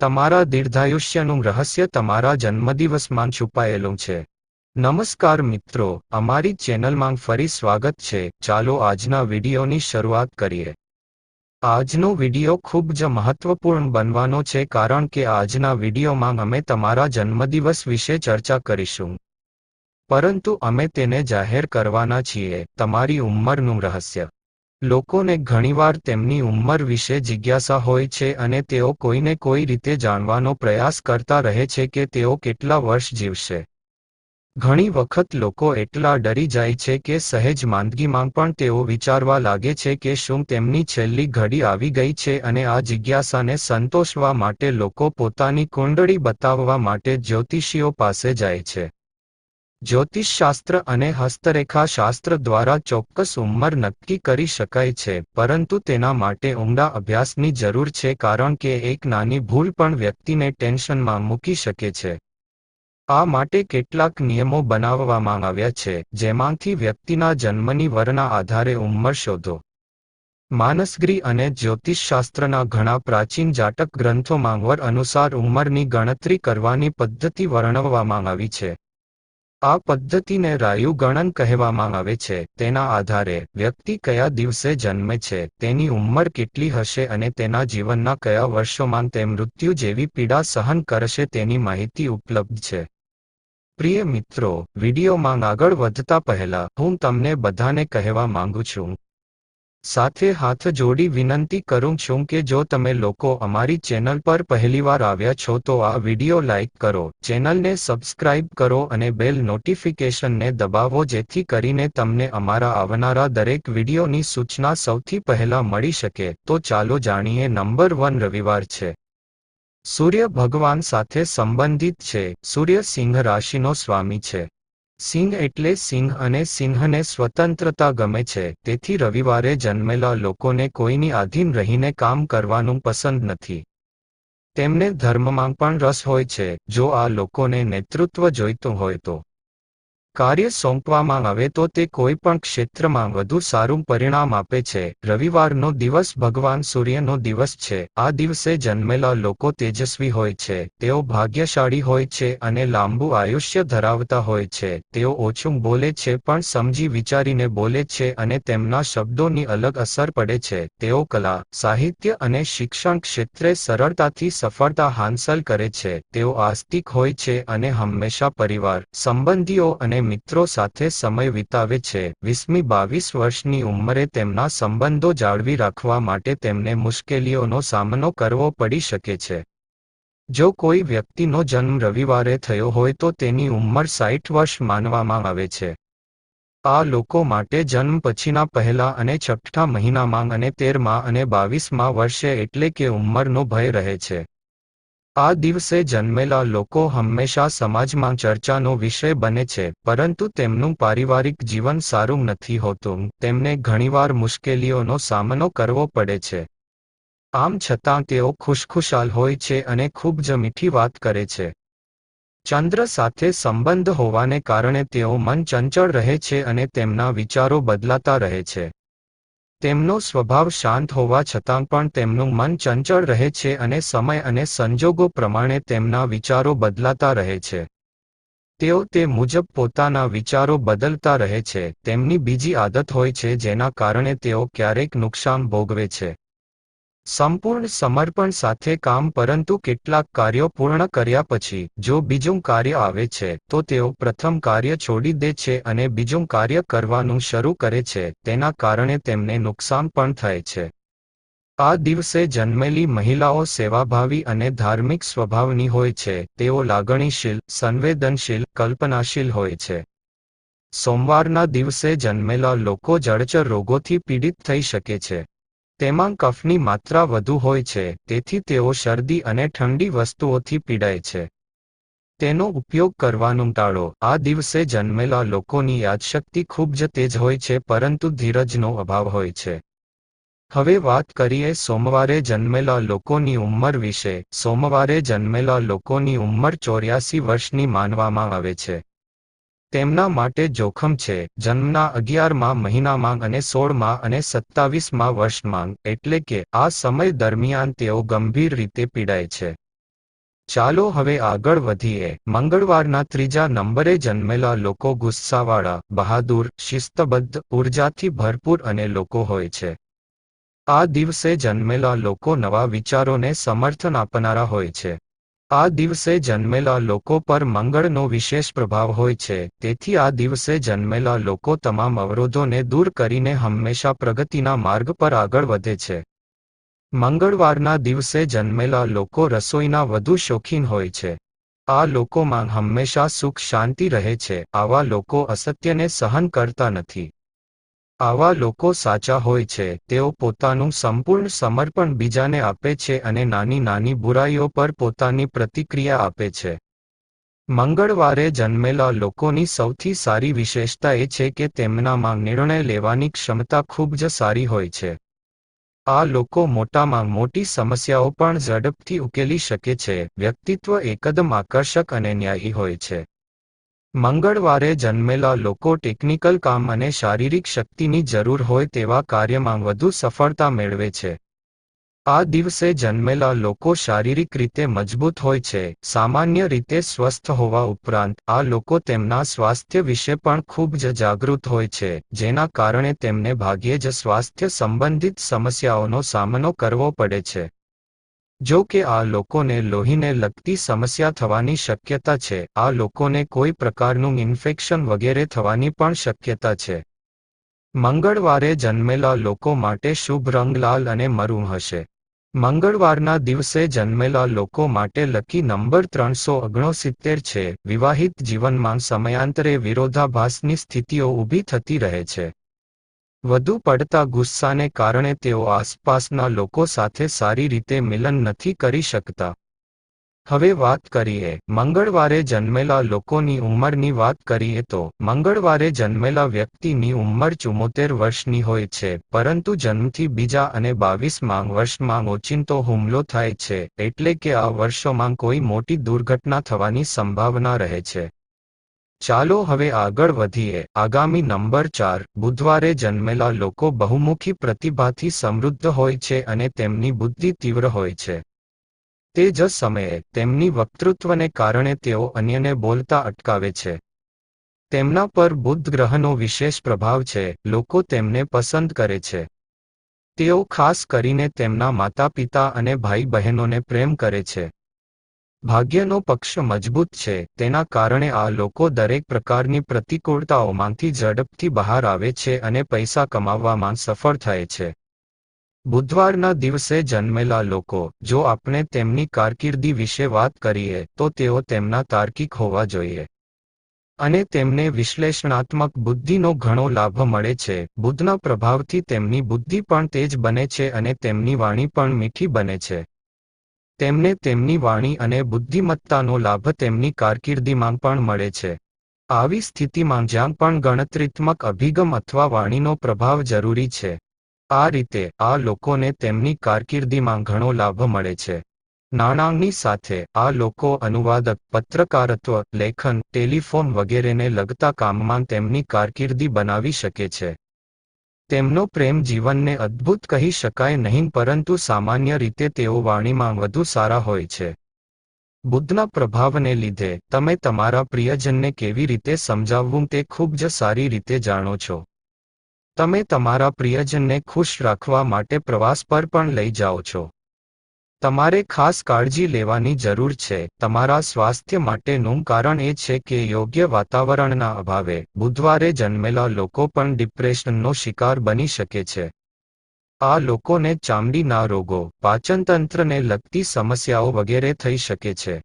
તમારા દીર્ઘાયુષ્યનું રહસ્ય તમારા જન્મદિવસમાં છુપાયેલું છે. નમસ્કાર મિત્રો, અમારી ચેનલમાં ફરી સ્વાગત છે. ચાલો આજના વિડીયોની શરૂઆત કરીએ. આજનો વીડિયો ખૂબ જ મહત્વપૂર્ણ બનવાનો છે કારણ કે આજના વિડીયોમાં અમે તમારા જન્મદિવસ વિશે ચર્ચા કરીશું. પરંતુ અમે તેને જાહેર કરવાના છીએ. તમારી ઉંમરનું રહસ્ય. લોકોને ઘણીવાર તેમની ઉંમર વિશે જિજ્ઞાસા હોય છે અને તેઓ કોઈને કોઈ રીતે જાણવાનો પ્રયાસ કરતા રહે છે કે તેઓ કેટલા વર્ષ જીવશે. ઘણી વખત લોકો એટલા ડરી જાય છે કે સહેજ માંદગીમાં પણ તેઓ વિચારવા લાગે છે કે શું તેમની છેલ્લી ઘડી આવી ગઈ છે અને આ જિજ્ઞાસાને સંતોષવા માટે લોકો પોતાની કુંડળી બતાવવા માટે જ્યોતિષીઓ પાસે જાય છે. જ્યોતિષશાસ્ત્ર અને હસ્તરેખા શાસ્ત્ર દ્વારા ચોક્કસ ઉંમર નક્કી કરી શકાય છે, પરંતુ તેના માટે ઊંડા અભ્યાસની જરૂર છે કારણ કે એક નાની ભૂલ પણ વ્યક્તિને ટેન્શનમાં મૂકી શકે છે. આ માટે કેટલાક નિયમો બનાવવામાં આવ્યા છે, જેમાંથી વ્યક્તિના જન્મની વરના આધારે ઉંમર શોધો. માનસગીરી અને જ્યોતિષશાસ્ત્રના ઘણા પ્રાચીન જાટક ગ્રંથોમાં વર અનુસાર ઉંમરની ગણતરી કરવાની પદ્ધતિ વર્ણવવામાં આવી છે. આ પદ્ધતિને રાયુ ગણન કહેવામાં આવે છે. તેના આધારે વ્યક્તિ કયા દિવસે જન્મે છે, તેની ઉંમર કેટલી હશે અને તેના જીવનના કયા વર્ષોમાં તે મૃત્યુ જેવી પીડા સહન કરશે તેની માહિતી ઉપલબ્ધ છે. પ્રિય મિત્રો, વિડીયોમાં આગળ વધતા પહેલા હું તમને બધાને કહેવા માંગુ છું. સાથે હાથ જોડી વિનંતી કરું છું કે જો તમે લોકો અમારી ચેનલ પર પહેલીવાર આવ્યા છો તો આ વિડિયો લાઇક કરો, ચેનલને સબસ્ક્રાઇબ કરો અને બેલ નોટિફિકેશનને દબાવો જેથી કરીને તમને અમારા આવનારા દરેક વિડિયોની સૂચના સૌથી પહેલા મળી શકે. તો ચાલો જાણીએ નંબર વન રવિવાર છે. સૂર્ય ભગવાન સાથે સંબંધિત છે. સૂર્ય સિંહ રાશિનો સ્વામી છે. સિંહ એટલે સિંહ અને સિંહને સ્વતંત્રતા ગમે છે. તેથી રવિવારે જન્મેલા લોકોને કોઈની આધીન રહીને કામ કરવાનું પસંદ નથી. તેમને ધર્મમાં પણ રસ હોય છે. જો આ લોકોને નેતૃત્વ જોઈતું હોય તો. કાર્ય સોંપવામાં આવે તો તે કોઈ પણ ક્ષેત્રમાં વધુ સારું પરિણામ આપે છે. રવિવારનો દિવસ ભગવાન સૂર્યનો દિવસ છે. આ દિવસે જન્મેલા લોકો તેજસ્વી હોય છે. તેઓ ભાગ્યશાળી હોય છે અને લાંબુ આયુષ્ય ધરાવતા હોય છે. તેઓ ઓછું બોલે છે પણ સમજી વિચારીને બોલે છે અને તેમના શબ્દોની અલગ અસર પડે છે. તેઓ કલા, સાહિત્ય અને શિક્ષણ ક્ષેત્રે સરળતાથી સફળતા હાંસલ કરે છે. તેઓ આસ્તિક હોય છે અને હંમેશા પરિવાર, સંબંધીઓ અને મિત્રો સાથે સમય વિતાવે છે. વીસમી બાવીસ વર્ષની ઉંમરે તેમના સંબંધો જાળવી રાખવા માટે તેમને મુશ્કેલીઓનો સામનો કરવો પડી શકે છે. જો કોઈ વ્યક્તિનો જન્મ રવિવારે થયો હોય તો તેની ઉંમર સાઠ વર્ષ માનવામાં આવે છે. આ લોકો માટે જન્મ પછીના પહેલા અને છઠ્ઠા મહિનામાં અને તેરમા અને બાવીસમાં વર્ષે એટલે કે ઉંમરનો ભય રહે છે. આ દિવસે જન્મેલા લોકો હંમેશા સમાજમાં ચર્ચાનો વિષય બને છે, પરંતુ તેમનું પારિવારિક જીવન સારું નથી હોતું, તેમને ઘણીવાર મુશ્કેલીઓનો સામનો કરવો પડે છે. આમ છતાં તેઓ ખુશખુશાલ હોય છે અને ખૂબ જ મીઠી વાત કરે છે. ચંદ્ર સાથે સંબંધ હોવાને કારણે તેઓ મન ચંચળ રહે છે અને તેમના વિચારો બદલાતા રહે છે. તેમનો સ્વભાવ શાંત હોવા છતાં પણ તેમનું મન ચંચળ રહે છે અને સમય અને સંજોગો પ્રમાણે તેમના વિચારો બદલાતા રહે છે. તેઓ તે મુજબ પોતાના વિચારો બદલતા રહે છે. તેમની બીજી આદત હોય છે જેના કારણે તેઓ ક્યારેક નુકસાન ભોગવે છે. સંપૂર્ણ સમર્પણ સાથે કામ પરંતુ કેટલાક કાર્યો પૂર્ણ કર્યા પછી, જો બીજું કાર્ય આવે છે, તો તેઓ પ્રથમ કાર્ય છોડી દે છે અને બીજું કાર્ય કરવાનું શરૂ કરે છે, તેના કારણે તેમને નુકસાન પણ થાય છે. આ દિવસે જન્મેલી મહિલાઓ સેવાભાવી અને ધાર્મિક સ્વભાવની હોય છે, તેઓ લાગણીશીલ, સંવેદનશીલ, કલ્પનાશીલ હોય છે. સોમવારના દિવસે જન્મેલા લોકો જળચર રોગોથી પીડિત થઈ શકે છે. તેમાં કફની માત્રા વધુ હોય છે, તેથી તેઓ શરદી અને ઠંડી વસ્તુઓથી પીડાય છે. તેનો ઉપયોગ કરવાનું ટાળો આ દિવસે જન્મેલા લોકોની યાદશક્તિ ખૂબ જ તેજ હોય છે, પરંતુ ધીરજનો અભાવ હોય છે. હવે વાત કરીએ સોમવારે જન્મેલા લોકોની ઉંમર વિશે. સોમવારે જન્મેલા લોકોની ઉંમર ચોર્યાસી વર્ષની માનવામાં આવે છે. તેમના માટે જોખમ છે. જન્મના અગિયારમાં મહિનામાં અને સોળમાં અને સત્તાવીસમાં વર્ષમાં, એટલે કે આ સમય દરમિયાન તેઓ ગંભીર રીતે પીડાય છે. ચાલો હવે આગળ વધીએ. મંગળવારના ત્રીજા નંબરે જન્મેલા લોકો ગુસ્સાવાળા, બહાદુર, શિસ્તબદ્ધ, ઉર્જાથી ભરપૂર અને લોકો હોય છે. આ દિવસે જન્મેલા લોકો નવા વિચારોને સમર્થન આપનારા હોય છે. આ દિવસે જન્મેલા લોકો પર મંગળનો વિશેષ પ્રભાવ હોય છે. તેથી આ દિવસે જન્મેલા લોકો તમામ અવરોધોને દૂર કરીને હંમેશા પ્રગતિના માર્ગ પર આગળ વધે છે. મંગળવારના દિવસે જન્મેલા લોકો રસોઈના વધુ શોખીન હોય છે. આ લોકોમાં હંમેશા સુખ શાંતિ રહે છે. આવા લોકો અસત્યને સહન કરતા નથી. આવા લોકો સાચા હોય છે. તેઓ પોતાનું સંપૂર્ણ સમર્પણ બીજાને આપે છે અને નાની નાની બુરાઈઓ પર પોતાની પ્રતિક્રિયા આપે છે. મંગળવારે જન્મેલા લોકોની સૌથી સારી વિશેષતા એ છે કે તેમનામાં નિર્ણય લેવાની ક્ષમતા ખૂબ જ સારી હોય છે. આ લોકો મોટામાં મોટી સમસ્યાઓ પણ ઝડપથી ઉકેલી શકે છે. વ્યક્તિત્વ એકદમ આકર્ષક અને ન્યાયી હોય છે. મંગળવારે જન્મેલા લોકો ટેકનિકલ કામ અને શારીરિક શક્તિની જરૂર હોય તેવા કાર્યમાં વધુ સફળતા મેળવે છે. આ દિવસે જન્મેલા લોકો શારીરિક રીતે મજબૂત હોય છે, સામાન્ય રીતે સ્વસ્થ હોવા ઉપરાંત આ લોકો તેમના સ્વાસ્થ્ય વિશે પણ ખૂબ જ જાગૃત હોય છે, જેના કારણે તેમને ભાગ્યે જ સ્વાસ્થ્ય સંબંધિત સમસ્યાઓનો સામનો કરવો પડે છે. જો કે આ લોકોને લોહીને લગતી સમસ્યા થવાની શક્યતા છે, આ લોકોને કોઈ પ્રકારનું ઇન્ફેક્શન વગેરે થવાની પણ શક્યતા છે. મંગળવારે જન્મેલા લોકો માટે શુભ રંગ લાલ અને મરૂન હશે. મંગળવારના દિવસે જન્મેલા લોકો માટે લકી નંબર ત્રણસો ઓગણસિત્તેર છે. વિવાહિત જીવનમાં સમયાંતરે વિરોધાભાસની સ્થિતિઓ ઊભી થતી રહે છે. વધુ પડતા ગુસ્સાને કારણે તેઓ આસપાસના લોકો સાથે સારી રીતે મિલન નથી કરી શકતા. હવે વાત કરીએ, મંગળવારે જન્મેલા લોકોની ઉંમરની વાત કરીએ તો, મંગળવારે જન્મેલા વ્યક્તિની ઉંમર ચુમોતેર વર્ષની હોય છે, પરંતુ જન્મથી બીજા અને બાવીસમાં વર્ષમાં ઓચિંતો હુમલો થાય છે, એટલે કે આ વર્ષોમાં કોઈ મોટી દુર્ઘટના થવાની સંભાવના રહે છે. ચાલો હવે આગળ વધીએ. આગામી નંબર ચાર, બુધવારે જન્મેલા લોકો બહુમુખી પ્રતિભાથી સમૃદ્ધ હોય છે અને તેમની બુદ્ધિ તીવ્ર હોય છે. તે જ સમયે તેમની વક્તૃત્વને કારણે તેઓ અન્યને બોલતા અટકાવે છે. તેમના પર બુદ્ધ ગ્રહનો વિશેષ પ્રભાવ છે. લોકો તેમને પસંદ કરે છે. તેઓ ખાસ કરીને તેમના માતા પિતા અને ભાઈ બહેનોને પ્રેમ કરે છે. ભાગ્યનો પક્ષ મજબૂત છે, તેના કારણે આ લોકો દરેક પ્રકારની પ્રતિકૂળતાઓમાંથી ઝડપથી બહાર આવે છે અને પૈસા કમાવવામાં સફળ થાય છે. બુધવારના દિવસે જન્મેલા લોકો, જો આપણે તેમની કારકિર્દી વિશે વાત કરીએ, તો તેઓ તેમના તાર્કિક હોવા જોઈએ. અને તેમને વિશ્લેષણાત્મક બુદ્ધિનો ઘણો લાભ મળે છે. બુદ્ધના પ્રભાવથી તેમની બુદ્ધિ પણ તેજ બને છે અને તેમની વાણી પણ મીઠી બને છે. તેમને તેમની વાણી અને બુદ્ધિમત્તાનો લાભ તેમની કારકિર્દીમાં પણ મળે છે. આવી સ્થિતિમાં જ્યાં પણ ગણતરીત્મક અભિગમ અથવા વાણીનો પ્રભાવ જરૂરી છે, આ રીતે આ લોકોને તેમની કારકિર્દીમાં ઘણો લાભ મળે છે. નાણાંની સાથે આ લોકો અનુવાદક, પત્રકારત્વ, લેખન, ટેલિફોન વગેરેને લગતા કામમાં તેમની કારકિર્દી બનાવી શકે છે. તેમનો પ્રેમ જીવનને અદ્ભુત કહી શકાય નહીં, પરંતુ સામાન્ય રીતે તેઓ વાણીમાં વધુ સારા હોય છે. બુદ્ધના પ્રભાવને લીધે તમે તમારા પ્રિયજનને કેવી રીતે સમજાવવું તે ખૂબ જ સારી રીતે જાણો છો. તમે તમારા પ્રિયજનને ખુશ રાખવા માટે પ્રવાસ પર પણ લઈ જાઓ છો. તમારે ખાસ કાળજી લેવાની જરૂર છે. તમારા સ્વાસ્થ્ય માટેનું કારણ એ છે કે યોગ્ય વાતાવરણના અભાવે બુધવારે જન્મેલા લોકો પણ ડિપ્રેશનનો શિકાર બની શકે છે. આ લોકોને ચામડીના રોગો, પાચનતંત્રને લગતી સમસ્યાઓ વગેરે થઈ શકે છે.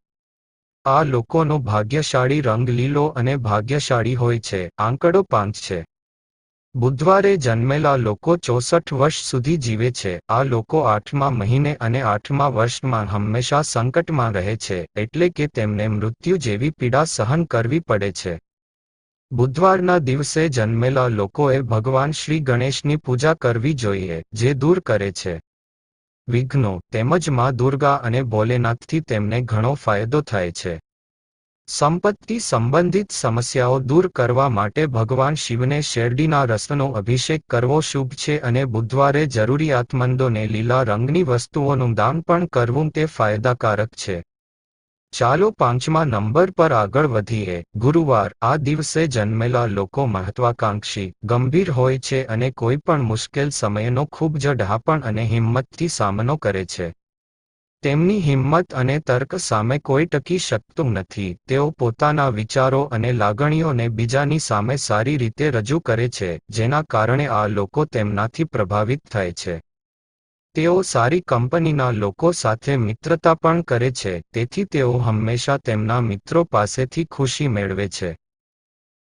આ લોકોનો ભાગ્યશાળી રંગ લીલો અને ભાગ્યશાળી હોય છે. આંકડો પાંચ છે. બુધવારે જન્મેલા લોકો ચોસઠ વર્ષ સુધી જીવે છે. આ લોકો આઠમા મહિને અને આઠમા વર્ષમાં હંમેશા સંકટમાં રહે છે, એટલે કે તેમને મૃત્યુ જેવી પીડા સહન કરવી પડે છે. બુધવારના દિવસે જન્મેલા લોકોએ ભગવાન શ્રી ગણેશની પૂજા કરવી જોઈએ, જે દૂર કરે છે. વિઘ્નો તેમજ મા દુર્ગા અને ભોલેનાથથી તેમને ઘણો ફાયદો થાય છે. સંપત્તિ સંબંધિત સમસ્યાઓ દૂર કરવા માટે ભગવાન શિવને શેરડીના રસનો અભિષેક કરવો શુભ છે અને બુધવારે જરૂરિયાતમંદોને લીલા રંગની વસ્તુઓનું દાન પણ કરવું તે ફાયદાકારક છે. ચાલો પાંચમા નંબર પર આગળ વધીએ. ગુરુવાર, આ દિવસે જન્મેલા લોકો મહત્વાકાંક્ષી, ગંભીર હોય છે અને કોઈ પણ મુશ્કેલ સમયનો ખૂબ જ ડહાપણ અને હિંમતથી સામનો કરે છે. તેમની હિંમત અને તર્ક સામે કોઈ ટકી શકતું નથી. તેઓ પોતાના વિચારો અને લાગણીઓને બીજાની સામે સારી રીતે રજૂ કરે છે, જેના કારણે આ લોકો તેમનાથી પ્રભાવિત થાય છે. તેઓ સારી કંપનીના લોકો સાથે મિત્રતા પણ કરે છે, તેથી તેઓ હંમેશા તેમના મિત્રો પાસેથી ખુશી મેળવે છે.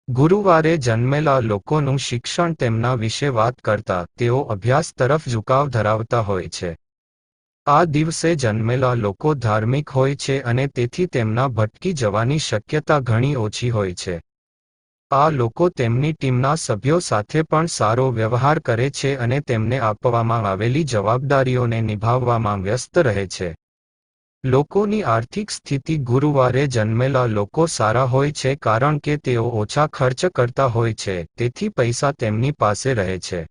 ગુરુવારે જન્મેલા લોકોનું શિક્ષણ તેમના વિશે વાત કરતા, તેઓ અભ્યાસ તરફ ઝુકાવ ધરાવતા હોય છે. આ દિવસે જન્મેલા લોકો ધાર્મિક હોય છે અને તેથી તેમના ભટકી જવાની શક્યતા ઘણી ઓછી હોય છે. આ લોકો તેમની ટીમના સભ્યો સાથે પણ સારો વ્યવહાર કરે છે અને તેમને આપવામાં આવેલી જવાબદારીઓને નિભાવવામાં વ્યસ્ત રહે છે. લોકોની આર્થિક સ્થિતિ ગુરુવારે જન્મેલા લોકો સારા હોય છે કારણ કે તેઓ ઓછા ખર્ચ કરતા હોય છે, તેથી પૈસા તેમની પાસે રહે છે.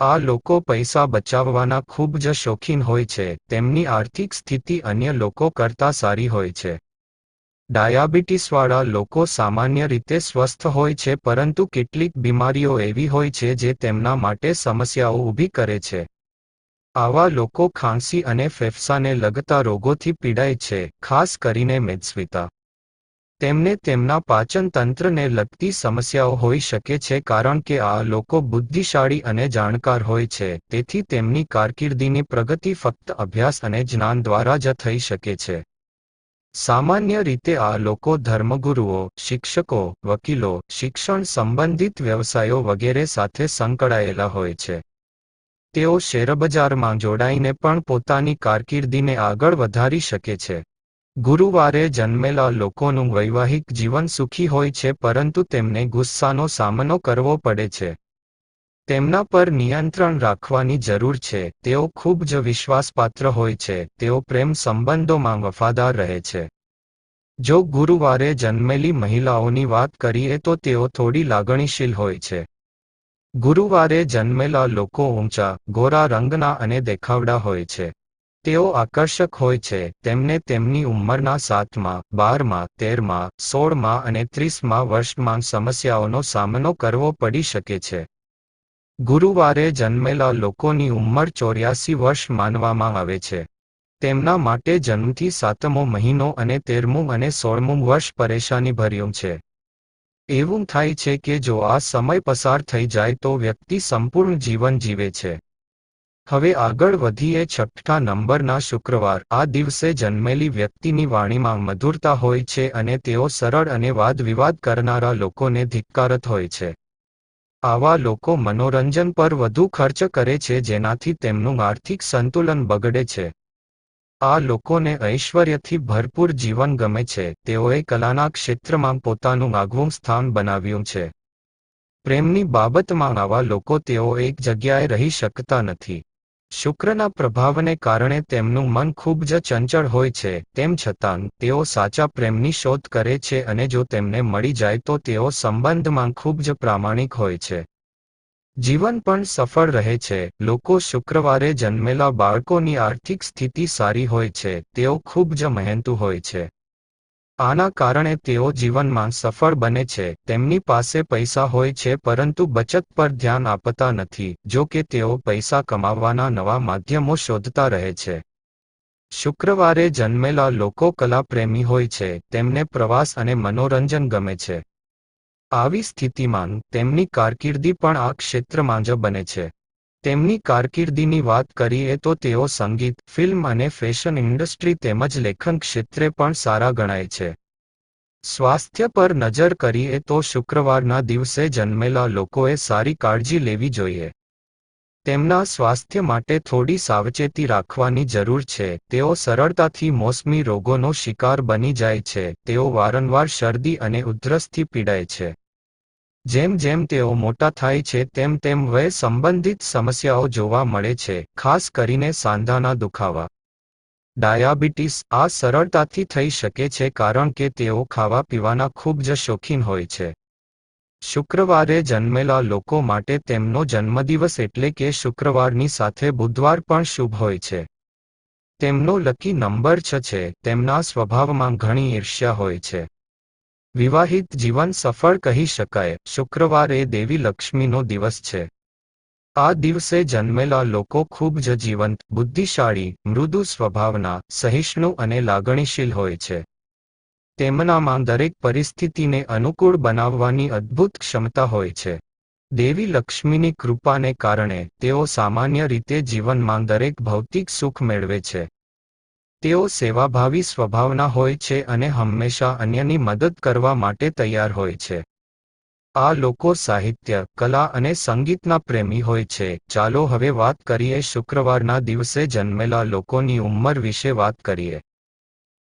આ લોકો પૈસા બચાવવાના ખૂબ જ શોખીન હોય છે, તેમની આર્થિક સ્થિતિ અન્ય લોકો કરતાં સારી હોય છે. ડાયાબિટીસવાળા લોકો સામાન્ય રીતે સ્વસ્થ હોય છે, પરંતુ કેટલીક બીમારીઓ એવી હોય છે જે તેમના માટે સમસ્યાઓ ઊભી કરે છે. આવા લોકો ખાંસી અને ફેફસાને લગતા રોગોથી પીડાય છે, ખાસ કરીને મેદસ્વીતા. તેમને તેમના પાચન તંત્રને લગતી સમસ્યાઓ હોઈ શકે છે કારણ કે આ લોકો બુદ્ધિશાળી અને જાણકાર હોય છે. તેથી તેમની કારકિર્દીની પ્રગતિ ફક્ત અભ્યાસ અને જ્ઞાન દ્વારા જ થઈ શકે છે. સામાન્ય રીતે આ લોકો ધર્મગુરુઓ, શિક્ષકો, વકીલો, શિક્ષણ સંબંધિત વ્યવસાયો વગેરે સાથે સંકળાયેલા હોય છે. તેઓ શેરબજારમાં જોડાઈને પણ પોતાની કારકિર્દીને આગળ વધારી શકે છે. ગુરુવારે જન્મેલા લોકોનું વૈવાહિક જીવન સુખી હોય છે પરંતુ તેમને ગુસ્સાનો સામનો કરવો પડે છે. તેમના પર નિયંત્રણ રાખવાની જરૂર છે. તેઓ ખૂબ જ વિશ્વાસપાત્ર હોય છે. તેઓ પ્રેમ સંબંધોમાં વફાદાર રહે છે. જો ગુરુવારે જન્મેલી મહિલાઓની વાત કરીએ તો તેઓ થોડી લાગણીશીલ હોય છે. ગુરુવારે જન્મેલા લોકો ઊંચા, ગોરા રંગના અને દેખાવડા હોય છે. તેઓ આકર્ષક હોય છે. તેમને તેમની ઉંમરના સાતમાં, બારમાં, તેરમાં, સોળમાં અને ત્રીસમાં વર્ષમાં સમસ્યાઓનો સામનો કરવો પડી શકે છે. ગુરુવારે જન્મેલા લોકોની ઉંમર ચોર્યાસી વર્ષ માનવામાં આવે છે. તેમના માટે જન્મથી સાતમો મહિનો અને તેરમું અને સોળમું વર્ષ પરેશાની ભર્યું છે. એવું થાય છે કે જો આ સમય પસાર થઈ જાય તો વ્યક્તિ સંપૂર્ણ જીવન જીવે છે. હવે આગળ વધીએ છઠ્ઠા નંબરના શુક્રવાર. આ દિવસે જન્મેલી વ્યક્તિની વાણીમાં મધુરતા હોય છે અને તેઓ સરળ અને વાદ વિવાદ કરનારા લોકોને ધિક્કારત હોય છે. આવા લોકો મનોરંજન પર વધુ ખર્ચ કરે છે જેનાથી તેમનું આર્થિક સંતુલન બગડે છે. આ લોકોને ઐશ્વર્યથી ભરપૂર જીવન ગમે છે. તેઓએ કલાના ક્ષેત્રમાં પોતાનું આગવું સ્થાન બનાવ્યું છે. પ્રેમની બાબતમાં આવા લોકો તેઓ એક જગ્યાએ રહી શકતા નથી. શુક્રના પ્રભાવને કારણે તેમનું મન ખૂબ જ ચંચળ હોય છે, તેમ છતાં તેઓ સાચા પ્રેમની શોધ કરે છે અને જો તેમને મળી જાય તો તેઓ સંબંધમાં ખૂબ જ પ્રામાણિક હોય છે. જીવન પણ સફળ રહે છે, લોકો શુક્રવારે જન્મેલા બાળકોની આર્થિક સ્થિતિ સારી હોય છે, તેઓ ખૂબ જ મહેનતુ હોય છે. આના કારણે તેઓ જીવનમાં સફળ બને છે. તેમની પાસે પૈસા હોય છે, પરંતુ બચત પર ધ્યાન આપતા નથી, જો કે તેઓ પૈસા કમાવવાના નવા માધ્યમો શોધતા રહે છે. શુક્રવારે જન્મેલા લોકો કલાપ્રેમી હોય છે, તેમને પ્રવાસ અને મનોરંજન ગમે છે. આવી સ્થિતિમાં તેમની કારકિર્દી પણ આ ક્ષેત્રમાં જ બને છે. તેમની કારકિર્દીની વાત કરીએ તો તેઓ સંગીત, ફિલ્મ અને ફેશન ઇન્ડસ્ટ્રી તેમજ લેખન ક્ષેત્રે પણ સારા ગણાય છે. સ્વાસ્થ્ય પર નજર કરીએ તો શુક્રવારના દિવસે જન્મેલા લોકોએ સારી કાળજી લેવી જોઈએ. તેમના સ્વાસ્થ્ય માટે થોડી સાવચેતી રાખવાની જરૂર છે. તેઓ સરળતાથી મોસમી રોગોનો શિકાર બની જાય છે. તેઓ વારંવાર શરદી અને ઉધરસથી પીડાય છે. જેમ જેમ તેઓ મોટા થાય છે, તેમ તેમ વય સંબંધિત સમસ્યાઓ જોવા મળે છે, ખાસ કરીને સાંધાના દુખાવા. ડાયાબિટીસ આ સરળતાથી થઈ શકે છે, કારણ કે તેઓ ખાવા પીવાના ખૂબ જ શોખીન હોય છે. શુક્રવારે જન્મેલા લોકો માટે તેમનો જન્મદિવસ એટલે કે શુક્રવારની સાથે બુધવાર પણ શુભ હોય છે. તેમનો લકી નંબર છ છે, તેમના સ્વભાવમાં ઘણી ઈર્ષ્યા હોય છે. વિવાહિત જીવન સફળ કહી શકાય. શુક્રવાર એ દેવી લક્ષ્મીનો દિવસ છે. આ દિવસે જન્મેલા લોકો ખૂબ જ જીવંત, બુદ્ધિશાળી, મૃદુ સ્વભાવના, સહિષ્ણુ અને લાગણીશીલ હોય છે. તેમનામાં દરેક પરિસ્થિતિને અનુકૂળ બનાવવાની અદ્ભુત ક્ષમતા હોય છે. દેવી લક્ષ્મીની કૃપાને કારણે તેઓ સામાન્ય રીતે જીવનમાં દરેક ભૌતિક સુખ મેળવે છે. તેઓ સેવાભાવી સ્વભાવના હોય છે અને હંમેશા અન્યની મદદ કરવા માટે તૈયાર હોય છે. આ લોકો સાહિત્ય, કલા અને સંગીતના પ્રેમી હોય છે. ચાલો હવે વાત કરીએ શુક્રવારના દિવસે જન્મેલા લોકોની ઉંમર વિશે વાત કરીએ.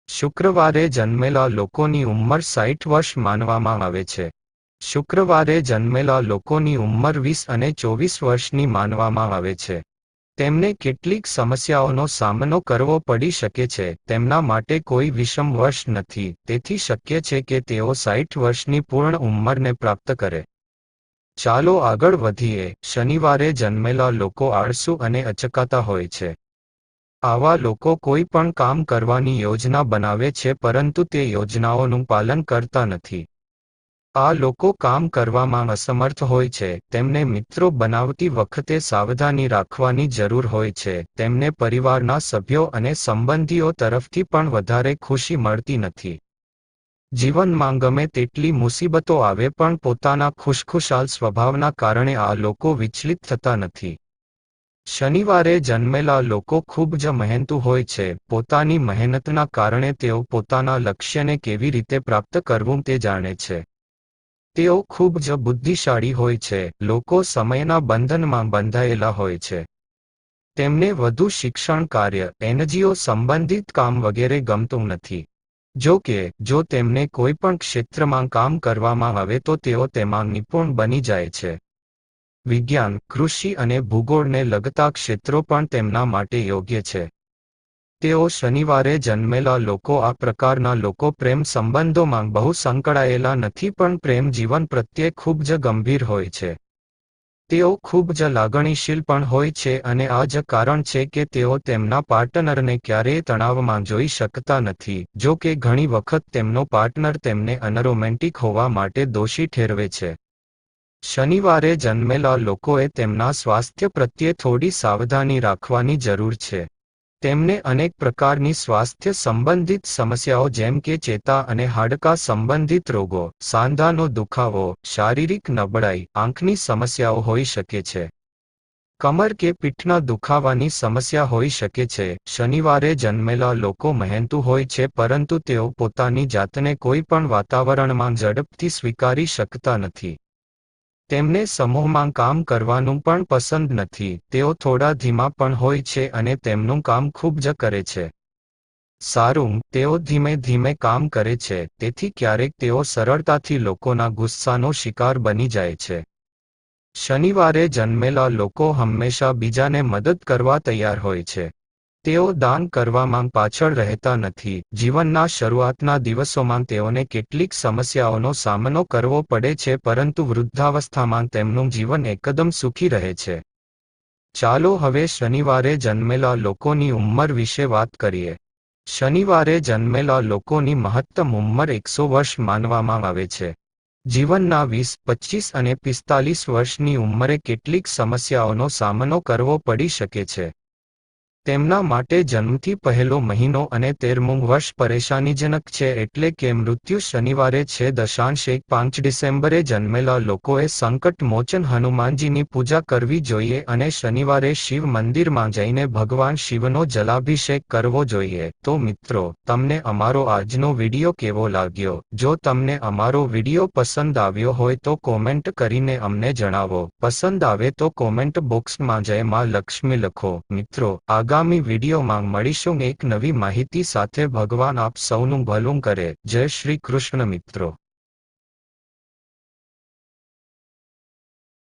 શુક્રવારે જન્મેલા લોકોની ઉંમર સાઠ વર્ષ માનવામાં આવે છે. શુક્રવારે જન્મેલા લોકોની ઉંમર વીસ અને ચોવીસ વર્ષની માનવામાં આવે છે. તેમને કેટલીક સમસ્યાઓનો સામનો કરવો પડી શકે છે, તેમના માટે કોઈ વિષમ વર્ષ નથી, તેથી શક્ય છે કે તેઓ સાઠ વર્ષની પૂર્ણ ઉંમરને પ્રાપ્ત કરે. ચાલો આગળ વધીએ. શનિવારે જન્મેલા લોકો આળસુ અને અચકાતા હોય છે. આવા લોકો કોઈ પણ કામ કરવાની યોજના બનાવે છે, પરંતુ તે યોજનાઓનું પાલન કરતા નથી. આ લોકો કામ કરવામાં અસમર્થ હોય છે, તેમને મિત્રો બનાવતી વખતે સાવધાની રાખવાની જરૂર હોય છે, તેમને પરિવારના સભ્યો અને સંબંધીઓ તરફથી પણ વધારે ખુશી મળતી નથી. જીવનમાં ગમે તેટલી મુસીબતો આવે પણ પોતાના ખુશખુશાલ સ્વભાવના કારણે આ લોકો વિચલિત થતા નથી. શનિવારે જન્મેલા લોકો ખૂબ જ મહેનતુ હોય છે, પોતાની મહેનતના કારણે તેઓ પોતાના લક્ષ્યને કેવી રીતે પ્રાપ્ત કરવું તે જાણે છે. તેઓ ખૂબ જ બુદ્ધિશાળી હોય છે, લોકો સમયના બંધનમાં બંધાયેલા હોય છે. તેમને વધુ શિક્ષણ કાર્ય, એનજીઓ સંબંધિત કામ વગેરે ગમતું નથી. જો કે, જો તેમને કોઈ પણ ક્ષેત્રમાં કામ કરવામાં આવે તો તેઓ તેમાં નિપુણ બની જાય છે. વિજ્ઞાન, કૃષિ અને ભૂગોળને લગતા ક્ષેત્રો પણ તેમના માટે યોગ્ય છે. તેઓ શનિવારે જન્મેલા લોકો, આ પ્રકારના લોકો પ્રેમ સંબંધોમાં બહુ સંકળાયેલા નથી, પણ પ્રેમ જીવન પ્રત્યે ખૂબ જ ગંભીર હોય છે. તેઓ ખૂબ જ લાગણીશીલ પણ હોય છે અને આ જ કારણ છે કે તેઓ તેમના પાર્ટનરને ક્યારેય તણાવમાં જોઈ શકતા નથી, જો કે ઘણી વખત તેમનો પાર્ટનર તેમને અનરોમેન્ટિક હોવા માટે દોષી ઠેરવે છે. શનિવારે જન્મેલા લોકોએ તેમના સ્વાસ્થ્ય પ્રત્યે થોડી સાવધાની રાખવાની જરૂર છે. તેમને અનેક પ્રકારની સ્વાસ્થ્ય સંબંધિત સમસ્યાઓ જેમ કે ચેતા અને હાડકા સંબંધિત રોગો, સાંધાનો દુખાવો, શારીરિક નબળાઈ, આંખની સમસ્યાઓ હોઈ શકે છે. કમર કે પીઠના દુખાવાની સમસ્યા હોઈ શકે છે. શનિવારે જન્મેલા લોકો મહેનતુ હોય છે પરંતુ તેઓ પોતાની જાતને કોઈ પણ વાતાવરણમાં ઝડપથી સ્વીકારી શકતા નથી. તેમને સમૂહમાં કામ કરવાનું પણ પસંદ નથી. તેઓ થોડા ધીમા પણ હોય છે અને તેમનું કામ ખૂબ જ કરે છે. સારું, તેઓ ધીમે ધીમે કામ કરે છે, તેથી ક્યારેક તેઓ સરળતાથી લોકોના ગુસ્સાનો શિકાર બની જાય છે. શનિવારે જન્મેલા લોકો હંમેશા બીજાને મદદ કરવા તૈયાર હોય છે. તેઓ દાન કરવામાં પાછળ રહેતા નથી. જીવનના શરૂઆતના દિવસોમાં તેઓને કેટલીક સમસ્યાઓનો સામનો કરવો પડે છે, પરંતુ વૃદ્ધાવસ્થામાં તેમનું જીવન એકદમ સુખી રહે છે. ચાલો હવે શનિવારે જન્મેલા લોકોની ઉંમર વિશે વાત કરીએ. શનિવારે જન્મેલા લોકોની મહત્તમ ઉંમર એકસો વર્ષ માનવામાં આવે છે. જીવનના વીસ પચીસ અને પિસ્તાલીસ વર્ષની ઉંમરે કેટલીક સમસ્યાઓનો સામનો કરવો પડી શકે છે. તેમના માટે જન્મથી પહેલો મહિનો અને તેરમું વર્ષ પરેશાનીજનક છે એટલે કે મૃત્યુ શનિવારે છે દશાંશ એક પાંચ ડિસેમ્બરે જન્મેલા લોકોએ સંકટ મોચન હનુમાનજીની પૂજા કરવી જોઈએ અને શનિવારે શિવ મંદિરમાં જઈને ભગવાન શિવનો જલાભિષેક કરવો જોઈએ. તો મિત્રો, તમને અમારો આજનો વીડિયો કેવો લાગ્યો? જો તમને અમારો વીડિયો પસંદ આવ્યો હોય તો કોમેન્ટ કરીને અમને જણાવો. પસંદ આવે તો કોમેન્ટ બોક્સમાં જય માં લક્ષ્મી લખો. મિત્રો, આગળ આગામી વિડીયોમાં મળીશું એક નવી માહિતી સાથે ભગવાન આપ સૌનું ભલું કરે. જય શ્રી કૃષ્ણ મિત્રો.